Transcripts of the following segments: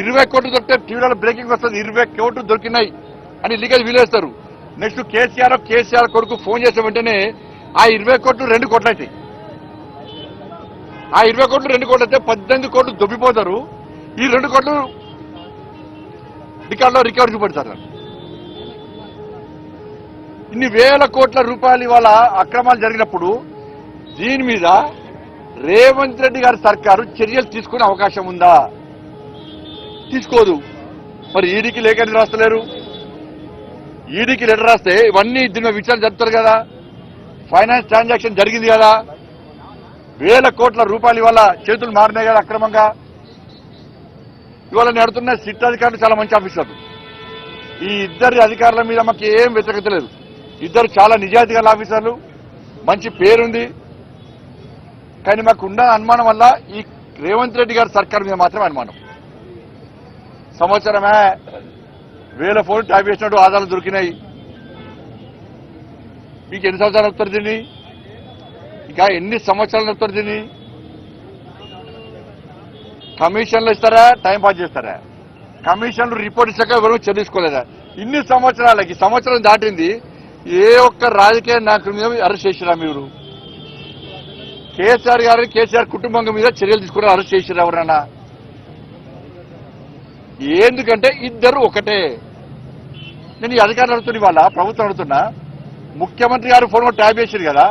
ఇరవై కోట్లు దొరికితే టీవీలో బ్రేకింగ్ వస్తుంది. ఇరవై కోట్లు దొరికినాయి అని లీగల్ వీలేస్తారు. నెక్స్ట్ కేసీఆర్ కేసీఆర్ కొడుకు ఫోన్ చేసే వెంటనే ఆ ఇరవై కోట్లు రెండు కోట్లు అవుతాయి. ఆ ఇరవై కోట్లు రెండు కోట్లు అయితే పద్దెనిమిది కోట్లు దొబ్బిపోతారు. ఈ రెండు కోట్లు రికార్డులో రికార్డు చూపెడతారు. ఇన్ని వేల కోట్ల రూపాయలు ఇవాళ అక్రమాలు జరిగినప్పుడు దీని మీద రేవంత్ రెడ్డి గారి సర్కారు చర్యలు తీసుకునే అవకాశం ఉందా? తీసుకోదు. మరి ఈడీకి లేఖ రాస్తలేరు? ఈడీకి లెటర్ రాస్తే ఇవన్నీ దీని విచారణ జరుపుతారు కదా. ఫైనాన్స్ ట్రాన్సాక్షన్ జరిగింది కదా. వేల కోట్ల రూపాయలు ఇవాళ చేతులు మారినాయి కదా అక్రమంగా. ఇవాళ నడుతున్న సిట్ అధికారులు చాలా మంచి ఆఫీసర్లు. ఈ ఇద్దరి అధికారుల మీద మాకు ఏం వ్యతిరేకత లేదు ఇద్దరు చాలా నిజాయితీ గల ఆఫీసర్లు. మంచి పేరుంది. కానీ మాకు ఉన్న అనుమానం వల్ల ఈ రేవంత్ రెడ్డి గారి సర్కార్ మీద మాత్రమే అనుమానం. సంవత్సరమే వేల ఫోన్ ట్యాప్ చేసినట్టు ఆధారాలు దొరికినాయి. మీకు ఎన్ని సంవత్సరాలు వస్తారు దీన్ని? ఇంకా ఎన్ని సంవత్సరాలు వస్తారు దీన్ని? కమిషన్లు ఇస్తారా? టైం పాస్ చేస్తారా? కమిషన్లు రిపోర్ట్ ఇచ్చాక ఎవరు చెల్లించుకోలేదా ఇన్ని సంవత్సరాలకి సంవత్సరం దాటింది ఏ ఒక్క రాజకీయ నాయకుల మీద అరెస్ట్ చేసిరా మీరు? కేసీఆర్ గారు కేసీఆర్ కుటుంబం మీద చర్యలు తీసుకుని అరెస్ట్ చేసిరా ఎవరన్నా? ఎందుకంటే ఇద్దరు ఒకటే. నేను ఈ అధికారులు అడుగుతున్న ఇవాళ ప్రభుత్వం అడుగుతున్నా ముఖ్యమంత్రి గారు ఫోన్ ట్యాబ్ చేశారు కదా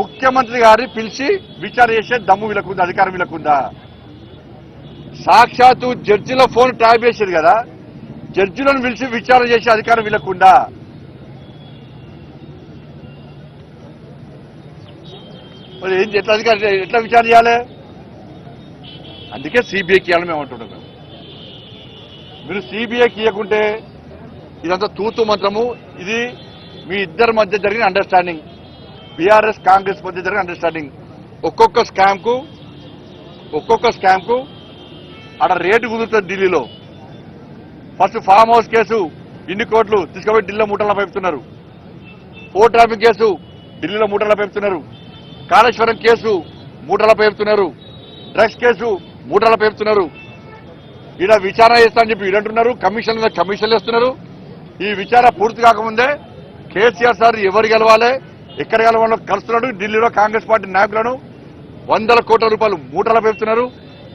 ముఖ్యమంత్రి గారిని పిలిచి విచారణ చేసే దమ్ము వీళ్ళకుందా అధికారం వీళ్ళకుందా? సాక్షాత్తు జడ్జిల ఫోన్ ట్యాబ్ చేశారు కదా జడ్జిలను పిలిచి విచారణ చేసే అధికారం వీళ్ళకుందా? మరి ఏం ఎట్లా అధికారం ఎట్లా విచారణ చేయాలి? అందుకే సిబిఐకి ఇవ్వాలని మేము అంటున్నాం మీరు సిబిఐకి ఇవ్వకుంటే ఇదంతా తూతు మంత్రము. ఇది మీ ఇద్దరి మధ్య జరిగిన అండర్స్టాండింగ్ బీఆర్ఎస్ కాంగ్రెస్ మధ్య జరిగిన అండర్స్టాండింగ్ ఒక్కొక్క స్కామ్కు ఒక్కొక్క స్కామ్కు అక్కడ రేటు కుదురుతుంది ఢిల్లీలో. ఫస్ట్ ఫామ్ హౌస్ కేసు ఇన్ని కోట్లు తీసుకుపోయి ఢిల్లీలో మూటల్లో పెడుతున్నారు ఫోర్ ట్రాఫిక్ కేసు ఢిల్లీలో మూటల్లో పెడుతున్నారు కాళేశ్వరం కేసు మూటల పేరుతున్నారు డ్రగ్స్ కేసు మూటల పేరుతున్నారు ఈడ విచారణ చేస్తా అని చెప్పి వీడంటున్నారు కమిషన్ మీద కమిషన్లు వేస్తున్నారు. ఈ విచారణ పూర్తి కాకముందే కేసీఆర్ సార్ ఎవరు గెలవాలి ఎక్కడ గెలవాలో కలుస్తున్నాడు. ఢిల్లీలో కాంగ్రెస్ పార్టీ నాయకులను వందల కోట్ల రూపాయలు మూటల పెడుతున్నారు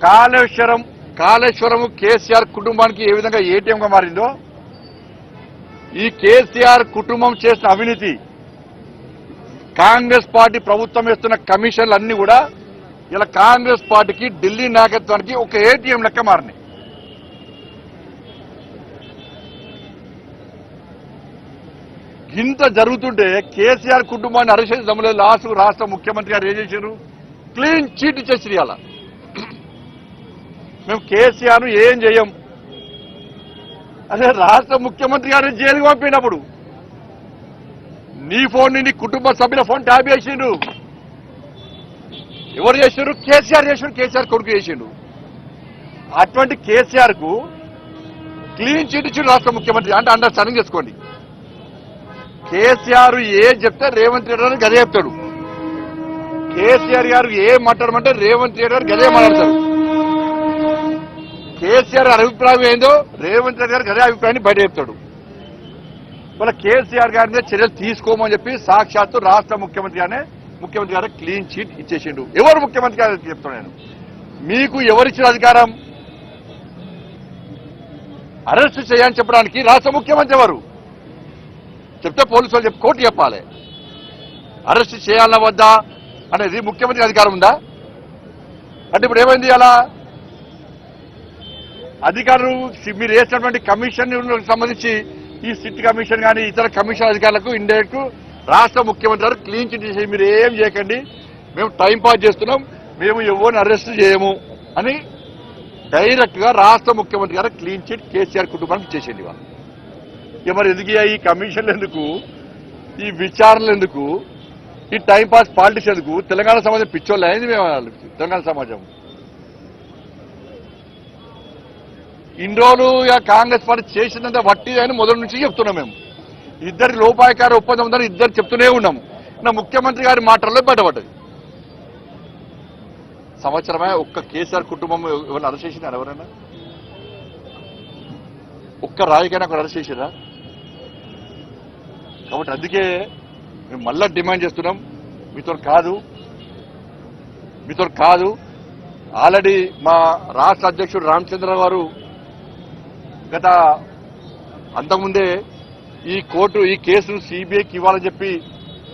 కాళేశ్వరం కాళేశ్వరం కేసీఆర్ కుటుంబానికి ఏ విధంగా ఏటీఎంగా మారిందో ఈ కేసీఆర్ కుటుంబం చేసిన అవినీతి కాంగ్రెస్ పార్టీ ప్రభుత్వం వేస్తున్న కమిషన్లు అన్ని కూడా ఇలా కాంగ్రెస్ పార్టీకి ఢిల్లీ నాయకత్వానికి ఒక ఏటీఎం లెక్క మారినాయి. ఇంత జరుగుతుంటే కేసీఆర్ కుటుంబాన్ని అరెస్ట్ చేసి లాస్ట్ రాష్ట్ర ముఖ్యమంత్రి గారు ఏం చేశారు? క్లీన్ చీట్ ఇచ్చేసి ఇవాళ. మేము కేసీఆర్ను ఏం చేయం? అదే రాష్ట్ర ముఖ్యమంత్రి గారిని జైలుకి పంపినప్పుడు నీ ఫోన్ని నీ కుటుంబ సభ్యుల ఫోన్ ట్యాబ్ చేసిండు. ఎవరు చేసిండు కేసీఆర్ చేసిండు కేసీఆర్ కొడుకు చేసిండు. అటువంటి కేసీఆర్కు క్లీన్ చిట్ ఇచ్చిండు రాష్ట్ర ముఖ్యమంత్రి అంటే అండర్స్టాండింగ్ చేసుకోండి. కేసీఆర్ ఏ చెప్తే రేవంత్ రెడ్డి గారు గదే చెప్తాడు. కేసీఆర్ గారు ఏ మాట్లాడమంటే రేవంత్ రెడ్డి గారు గదే మాట్లాడతారు. కేసీఆర్ అభిప్రాయం ఏందో రేవంత్ రెడ్డి గారు గదే అభిప్రాయాన్ని బయట చెప్తాడు. వాళ్ళ కేసీఆర్ గారి మీద చర్యలు తీసుకోమని చెప్పి సాక్షాత్తు రాష్ట్ర ముఖ్యమంత్రి గానే ముఖ్యమంత్రి గారు క్లీన్ చీట్ ఇచ్చేసిండు. ఎవరు ముఖ్యమంత్రి గారు చెప్తాను నేను. మీకు ఎవరిచ్చిన అధికారం? అరెస్ట్ చేయని చెప్పడానికి రాష్ట్ర ముఖ్యమంత్రి ఎవరు? చెప్తే పోలీసు వాళ్ళు చెప్పి కోర్టు చెప్పాలి. అరెస్ట్ చేయాలన్నా వద్దా? అనేది ముఖ్యమంత్రి అధికారం ఉందా? అంటే ఇప్పుడు ఏమైంది అలా? అధికారులు మీరు వేసినటువంటి కమిషన్ సంబంధించి ఈ సిట్ కమిషన్ కానీ ఇతర కమిషన్ అధికారులకు ఇండైరెక్ట్ రాష్ట్ర ముఖ్యమంత్రి గారు క్లీన్ చిట్ చేసి మీరు ఏం చేయకండి. మేము టైం పాస్ చేస్తున్నాం. మేము ఎవరిని అరెస్ట్ చేయము అని డైరెక్ట్గా రాష్ట్ర ముఖ్యమంత్రి గారు క్లీన్ చిట్ కేసీఆర్ కుటుంబానికి చేసేది వాళ్ళు. ఇక మరి ఎందుకు ఈ కమిషన్లు ఎందుకు? ఈ విచారణలు ఎందుకు? ఈ టైంపాస్ పాలిటిక్స్ ఎందుకు? తెలంగాణ సమాజం పిచ్చోళ్ళు అయింది మేము తెలంగాణ సమాజం. ఇన్ని రోజులు ఇక కాంగ్రెస్ పార్టీ చేసినంత వట్టి అని మొదటి నుంచి చెప్తున్నాం మేము. ఇద్దరి లోపాయకార ఒప్పందం ఉందని ఇద్దరు చెప్తూనే ఉన్నాము నా ముఖ్యమంత్రి గారి మాటల్లో బయటపడ్డది. సంవత్సరమే ఒక్క కేసీఆర్ కుటుంబం ఎవరిని అరెస్ట్ చేసినారు ఎవరైనా? ఒక్క రాయికైనా ఒక అరెస్ట్ చేసిరా కాబట్టి అందుకే మేము మళ్ళా డిమాండ్ చేస్తున్నాం. మీతో కాదు. మీతో కాదు. ఆల్రెడీ మా రాష్ట్ర అధ్యక్షుడు రామచంద్ర గారు గత అంతకుముందే ఈ కోర్టు ఈ కేసును సిబిఐకి ఇవ్వాలని చెప్పి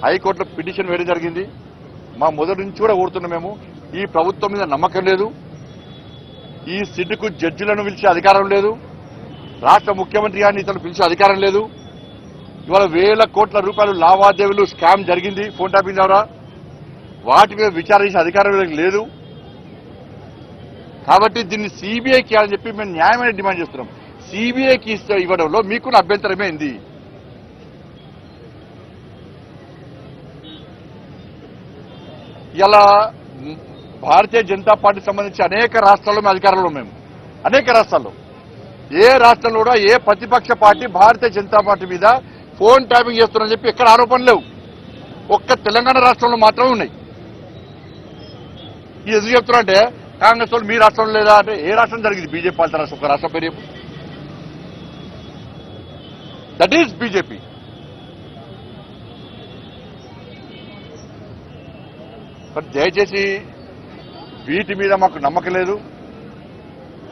హైకోర్టులో పిటిషన్ వేయడం జరిగింది. మా మొదటి నుంచి కూడా కోరుతున్నాం మేము. ఈ ప్రభుత్వం మీద నమ్మకం లేదు. ఈ సిడ్డుకు జడ్జిలను పిలిచే అధికారం లేదు. రాష్ట్ర ముఖ్యమంత్రి గారిని ఇతను పిలిచే అధికారం లేదు. ఇవాళ వేల కోట్ల రూపాయలు లావాదేవీలు స్కామ్ జరిగింది ఫోన్ ట్యాపింగ్ ద్వారా. వాటి మీద విచారించే అధికారం వీళ్ళకి లేదు. కాబట్టి దీన్ని సిబిఐకి అని చెప్పి మేము న్యాయమైన డిమాండ్ చేస్తున్నాం. సిబిఐకి ఇస్తే ఇవ్వడంలో మీకున్న అభ్యంతరమే ఉంది ఇలా భారతీయ జనతా పార్టీ సంబంధించి అనేక రాష్ట్రాల్లో మేము అధికారంలో మేము. అనేక రాష్ట్రాల్లో. ఏ రాష్ట్రంలో కూడా ఏ ప్రతిపక్ష పార్టీ భారతీయ జనతా పార్టీ మీద ఫోన్ ట్యాపింగ్ చేస్తున్నారని చెప్పి ఎక్కడ ఆరోపణలు లేవు. ఒక్క తెలంగాణ రాష్ట్రంలో మాత్రమే ఉన్నాయి. ఇది ఎందుకు చెప్తున్నారంటే కాంగ్రెస్ వాళ్ళు మీ రాష్ట్రంలో లేదా అంటే ఏ రాష్ట్రం జరిగింది? బీజేపీ పాలిత రాష్ట్రం ఒక రాష్ట్రం పేరు దట్ ఈస్ బీజేపీ మరి దయచేసి వీటి మీద మాకు నమ్మకం లేదు.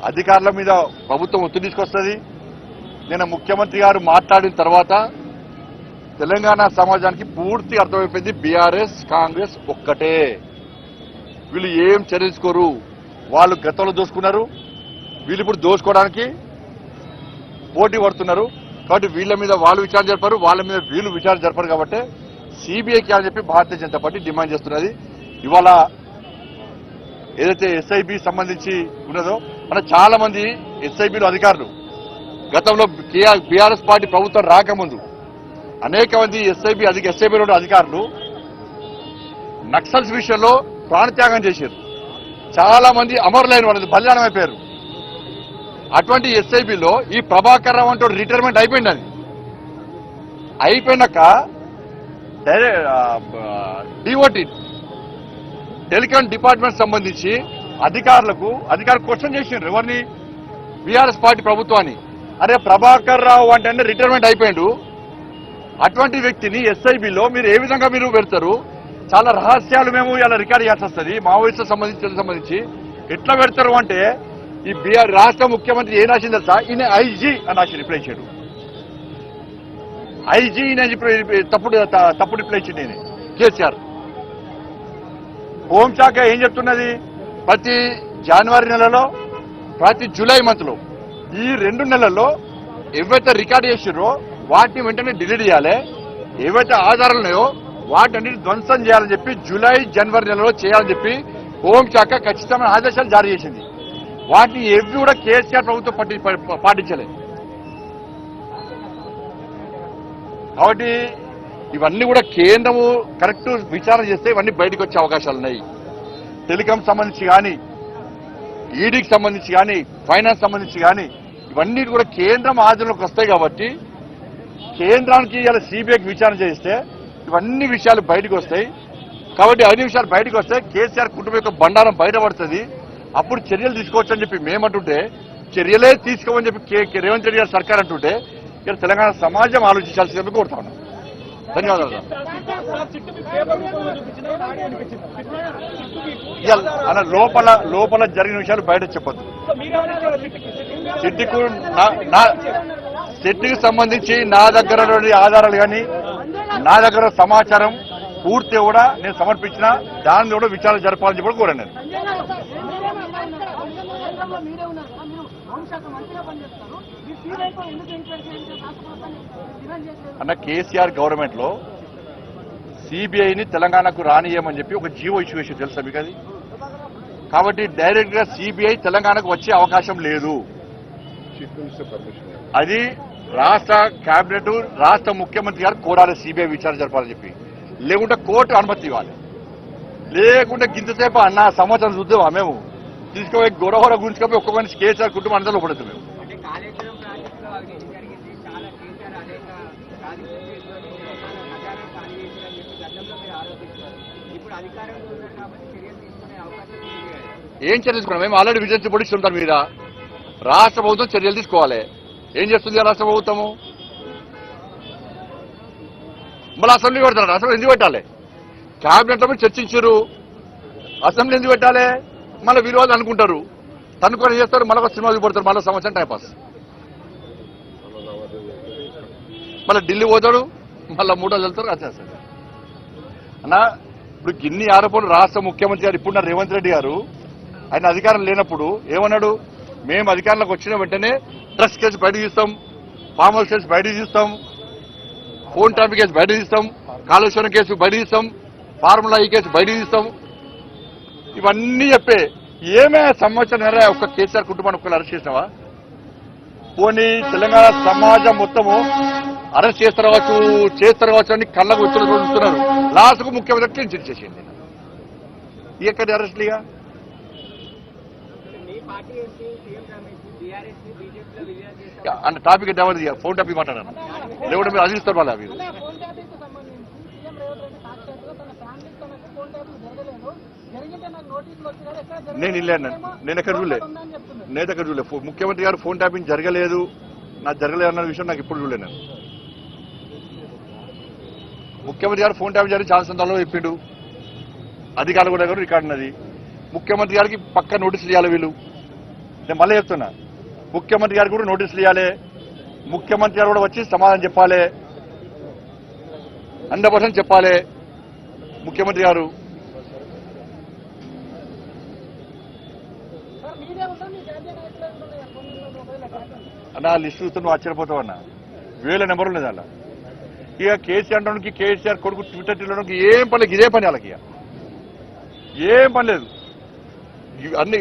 అధికారుల మీద ప్రభుత్వం ఒత్తిడి తీసుకొస్తుంది. నేను ముఖ్యమంత్రి గారు మాట్లాడిన తర్వాత తెలంగాణ సమాజానికి పూర్తి అర్థమైపోయింది. బీఆర్ఎస్ కాంగ్రెస్ ఒక్కటే. వీళ్ళు ఏం చర్యించుకోరు వాళ్ళు గతంలో దోసుకున్నారు. వీళ్ళు ఇప్పుడు దోసుకోవడానికి పోటీ పడుతున్నారు. కాబట్టి వీళ్ళ మీద వాళ్ళు విచారణ జరపరు వాళ్ళ మీద వీళ్ళు విచారణ జరపరు కాబట్టి సిబిఐకి అని చెప్పి భారతీయ జనతా పార్టీ డిమాండ్ చేస్తున్నది. ఇవాళ ఏదైతే ఎస్ఐబి సంబంధించి ఉన్నదో మన చాలా మంది ఎస్ఐబిలు అధికారులు. గతంలో బీఆర్ఎస్ పార్టీ ప్రభుత్వం రాకముందు అనేక మంది ఎస్ఐబి అధిక ఎస్ఐబిలో అధికారులు నక్సల్స్ విషయంలో ప్రాణత్యాగం చేశారు. చాలా మంది అమరులైన వాళ్ళు బలిదానం అయిపోయారు అటువంటి ఎస్ఐబిలో ఈ ప్రభాకర్ రావు అంటే రిటైర్మెంట్ అయిపోయింది అది అయిపోయినాక డిఓటి టెలికాం డిపార్ట్మెంట్ సంబంధించి అధికారులకు అధికారులు క్వశ్చన్ చేసిండ్రు. ఎవరిని? బీఆర్ఎస్ పార్టీ ప్రభుత్వాన్ని. అరే ప్రభాకర్ రావు అంటే రిటైర్మెంట్ అయిపోయిండు. అటువంటి వ్యక్తిని ఎస్ఐబిలో మీరు ఏ విధంగా మీరు పెడతారు? చాలా రహస్యాలు మేము ఇలా రికార్డ్ చేయాల్సి వస్తుంది. మావోయిస్టులకు సంబంధించి సంబంధించి ఎట్లా పెడతారు అంటే ఈ బీఆర్ రాష్ట్ర ముఖ్యమంత్రి ఏం రాసింది తెలుసా ఈయన ఐజీ అని రాసి రిప్లై చేయడు ఐజీ అని తప్పుడు తప్పుడు రిప్లై ఇచ్చింది నేను కేసీఆర్. హోంశాఖ ఏం చెప్తున్నది? ప్రతి జనవరి నెలలో ప్రతి జూలై మంత్లో ఈ రెండు నెలల్లో ఎవరైతే రికార్డ్ చేసిర్రో వాటిని వెంటనే డిలీట్ చేయాలి. ఏవైతే ఆధారాలు ఉన్నాయో వాటిని ధ్వంసం చేయాలని చెప్పి జూలై జనవరి నెలలో చేయాలని చెప్పి హోంశాఖ ఖచ్చితమైన ఆదేశాలు జారీ చేసింది. వాటిని ఎవి కూడా కేసీఆర్ ప్రభుత్వం పట్టి పాటించలేదు కాబట్టి ఇవన్నీ కూడా కేంద్రము కరెక్ట్ విచారణ చేస్తే ఇవన్నీ బయటకు వచ్చే అవకాశాలు ఉన్నాయి. టెలికాం సంబంధించి కానీ ఈడీకి సంబంధించి కానీ ఫైనాన్స్ సంబంధించి కానీ ఇవన్నీ కూడా కేంద్రం ఆధీనంలోకి వస్తాయి కాబట్టి కేంద్రానికి ఇలా సిబిఐకి విచారణ చేస్తే ఇవన్నీ విషయాలు బయటకు వస్తాయి. కాబట్టి అన్ని విషయాలు బయటకు వస్తే కేసీఆర్ కుటుంబం యొక్క బండారం బయటపడుతుంది అప్పుడు చర్యలు తీసుకోవచ్చు అని చెప్పి మేమంటుంటే చర్యలే తీసుకోమని చెప్పి రేవంత్ రెడ్డి గారి సర్కార్ అంటుంటే ఇక్కడ తెలంగాణ సమాజం ఆలోచించాల్సిందని కోరుతా ఉన్నాం ధన్యవాదాలు. అలా లోపల లోపల జరిగిన విషయాలు బయట చెప్పొద్దు. సిట్టికు నా- నా సిట్టికి సంబంధించి నా దగ్గర ఆధారాలు కానీ నా దగ్గర సమాచారం పూర్తి కూడా నేను సమర్పించిన దాని కూడా విచారణ జరపాలని చెప్పి కూడా కోరాను నేను. అన్న కేసీఆర్ గవర్నమెంట్లో సిబిఐని తెలంగాణకు రానియమని చెప్పి ఒక జీవో ఇష్యూ చేసి తెలుసా మీకు అది? కాబట్టి డైరెక్ట్గా సిబిఐ తెలంగాణకు వచ్చే అవకాశం లేదు. అది రాష్ట్ర కేబినెట్ రాష్ట్ర ముఖ్యమంత్రి గారు కోరాలి సిబిఐ విచారణ జరపాలని చెప్పి. లేకుంటే కోర్టు అనుమతి ఇవ్వాలి. లేకుంటే గింతసేపు అన్న సంవత్సరం చూద్దామా మేము? తీసుకుపోయి గొడవల గురించి ఒక్కొక్క మనిషి కేసీఆర్ కుటుంబం అందరూ పడుతుంది మేము. ఏం చర్యలు తీసుకున్నాం? మేము ఆల్రెడీ విజిలెన్స్ పొడిచి ఉంటాం మీద. రాష్ట్ర ప్రభుత్వం చర్యలు తీసుకోవాలి. ఏం చేస్తుంది ఆ రాష్ట్ర ప్రభుత్వము? మళ్ళీ అసెంబ్లీ పెడతారు అసెంబ్లీ ఎందుకు పెట్టాలి? క్యాబినెట్లో లో చర్చించారు. అసెంబ్లీ ఎందుకు పెట్టాలి? మళ్ళీ విరోధం అనుకుంటారు. తనుకొని చేస్తారు? మళ్ళీ ఒక సినిమా పడతారు మళ్ళీ సంవత్సరం టైంపాస్ మళ్ళీ ఢిల్లీ పోతాడు మళ్ళీ మూడో వెళ్తారు వచ్చేస్తారు అన్నా ఇప్పుడు గిన్ని ఆరోపణలు రాష్ట్ర ముఖ్యమంత్రి గారు ఇప్పుడున్న రేవంత్ రెడ్డి గారు ఆయన అధికారం లేనప్పుడు ఏమన్నాడు? మేము అధికారంలోకి వచ్చిన వెంటనే డ్రగ్స్ కేసు బయట తీస్తాం ఫామ్ హౌస్ కేసు బయట తీస్తాం ఫోన్ ట్రాఫిక్ కేసు బయట తీస్తాం కాళేశ్వరం కేసు బయట తీస్తాం ఫార్ములా ఈ కేసు బయట తీస్తాం ఇవన్నీ చెప్పే ఏమే సంవత్సరం నెల ఒక్క కేసీఆర్ కుటుంబాన్ని ఒక్కరు అరెస్ట్ చేసినావా? పోనీ తెలంగాణ సమాజం మొత్తము అరెస్ట్ చేస్తారు కావచ్చు చేస్తారు కావచ్చు అని కళ్ళకు వచ్చిన చూస్తున్నారు లాస్ట్కు ముఖ్యమంత్రి క్లీన్ చిట్ చేసింది ఎక్కడ అరెస్ట్లుగా అంటే టాపిక్ డెవలప్ ఫోన్ టాపిక్ మాట్లాడాను. లేకుంటే మీరు అదిస్తారు మళ్ళీ మీరు. ఎక్కడ? నేను ఇల్లేను. నేను ఎక్కడ చూడలే. నేను చూడలేదు ఫో- ముఖ్యమంత్రి గారు ఫోన్ ట్యాపింగ్ జరగలేదు. నాకు జరగలేదు అన్న విషయం నాకు ఇప్పుడు చూడలేదు నేను. ముఖ్యమంత్రి గారు ఫోన్ ట్యాపింగ్ జరిగి చాలా సందర్భంలో చెప్పిండు. అధికారులు కూడా రికార్డు ఉన్నది. ముఖ్యమంత్రి గారికి పక్క నోటీసులు ఇవ్వాలి వీళ్ళు. నేను మళ్ళీ చెప్తున్నా. ముఖ్యమంత్రి గారికి కూడా నోటీసులు ఇవ్వాలి. ముఖ్యమంత్రి గారు కూడా వచ్చి సమాధానం చెప్పాలి. హండ్రెడ్ పర్సెంట్ చెప్పాలి. ముఖ్యమంత్రి గారు. సార్ మీరే ఉందా మీ జాతీయ నాయకులే ఉన్నాయా ఫోన్ మొబైల్ అక్కడ నా లిస్ట్ చూస్తే నువ్వు ఆశ్చర్యపోతావు అన్న. వేల నెంబర్ ఉన్నది అలా ఇక కేసీఆర్ అంటానికి కేసీఆర్ కొడుకు ట్విట్టర్ తినడానికి ఏం పని లేదు ఇదే పని వాళ్ళకి ఏం పని లేదు. అన్ని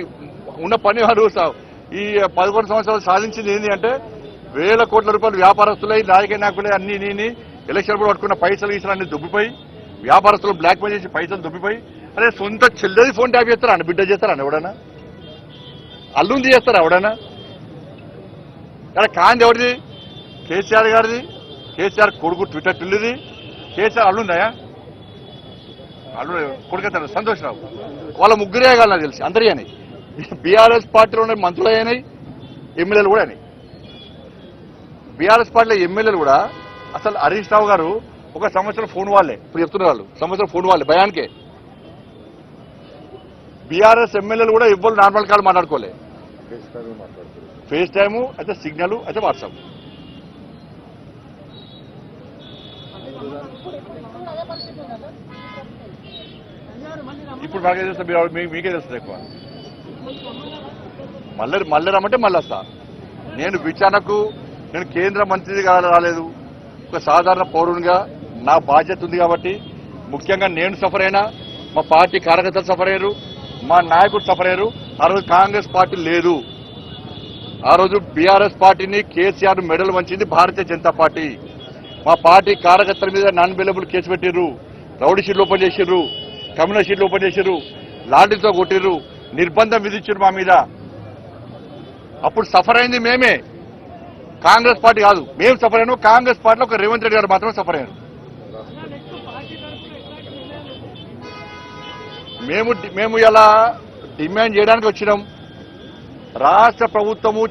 ఉన్న పని వారు ఈ పదకొండు సంవత్సరాలు సాధించింది ఏంటి అంటే వేల కోట్ల రూపాయలు వ్యాపారస్తులై నాయక నాయకులే అన్ని నేను ఎలక్షన్ కూడా పట్టుకున్న పైసలు గీసలు అన్ని దుబ్బిపోయి వ్యాపారస్తులు బ్లాక్ మెయిల్ చేసి పైసలు దుబ్బిపోయి అదే సొంత చెల్లెది ఫోన్ ట్యాప్ చేస్తారా అన్న బిడ్డ చేస్తారా అన్న ఎవడన్నా? అల్లుంది చేస్తారా ఎవడన్నా? ఇక్కడ కాంతి ఎవరిది కేసీఆర్ గారిది. కేసీఆర్ కొడుకు ట్విట్టర్ టిల్లుది కేసీఆర్ అల్లుందాయా అల్లు కొడుకు సంతోషరావు వాళ్ళ ముగ్గురే కాదు నాకు తెలిసి అందరి అని బీఆర్ఎస్ పార్టీలో ఉన్న మంత్రులు అయినాయి ఎమ్మెల్యేలు కూడా అయినాయి. బీఆర్ఎస్ పార్టీలో ఎమ్మెల్యేలు కూడా అసలు హరీష్ రావు గారు ఒక సంవత్సరం ఫోన్ వాళ్ళే. ఇప్పుడు చెప్తున్నారు వాళ్ళు సంవత్సరం ఫోన్ వాళ్ళే భయానికే. బీఆర్ఎస్ ఎమ్మెల్యేలు కూడా ఇవ్వరు నార్మల్ కాల్ మాట్లాడుకోలే. ఫేస్ టైము అయితే సిగ్నల్ అయితే వాట్సాప్. ఇప్పుడు బాగా మాకే తెలుస్తుంది మీ- మీకే తెలుస్తుంది ఎక్కువ? మళ్ళీ మళ్ళీ రమ్మంటే మళ్ళీ వస్తా. నేను విచారణకు నేను కేంద్ర మంత్రిగా రాలేదు. ఒక సాధారణ పౌరునిగా నా బాధ్యత ఉంది కాబట్టి ముఖ్యంగా నేను సఫర్ అయినా మా పార్టీ కార్యకర్తలు సఫర్ అయ్యారు మా నాయకుడు సఫర్ అయ్యారు ఆ రోజు కాంగ్రెస్ పార్టీ లేదు. ఆ రోజు బీఆర్ఎస్ పార్టీని కేసీఆర్ మెడల్ వంచింది భారతీయ జనతా పార్టీ. మా పార్టీ కార్యకర్తల మీద నాన్ బెలబుల్ కేసు పెట్టిర్రు రౌడీ షీట్లు ఓపెన్ చేసిర్రు కమ్యూనల్ షీట్లు ఓపెన్ చేసిర్రు లాంటితో కొట్టిర్రు నిర్బంధం విధించారు మా మీద. అప్పుడు సఫర్ అయింది మేమే. కాంగ్రెస్ పార్టీ కాదు. మేము సఫర్ అయినాం. కాంగ్రెస్ పార్టీలో ఒక రేవంత్ రెడ్డి గారు మాత్రమే సఫర్ అయ్యారు. మేము మేము ఇలా డిమాండ్ చేయడానికి వచ్చినాం? రాష్ట్ర ప్రభుత్వము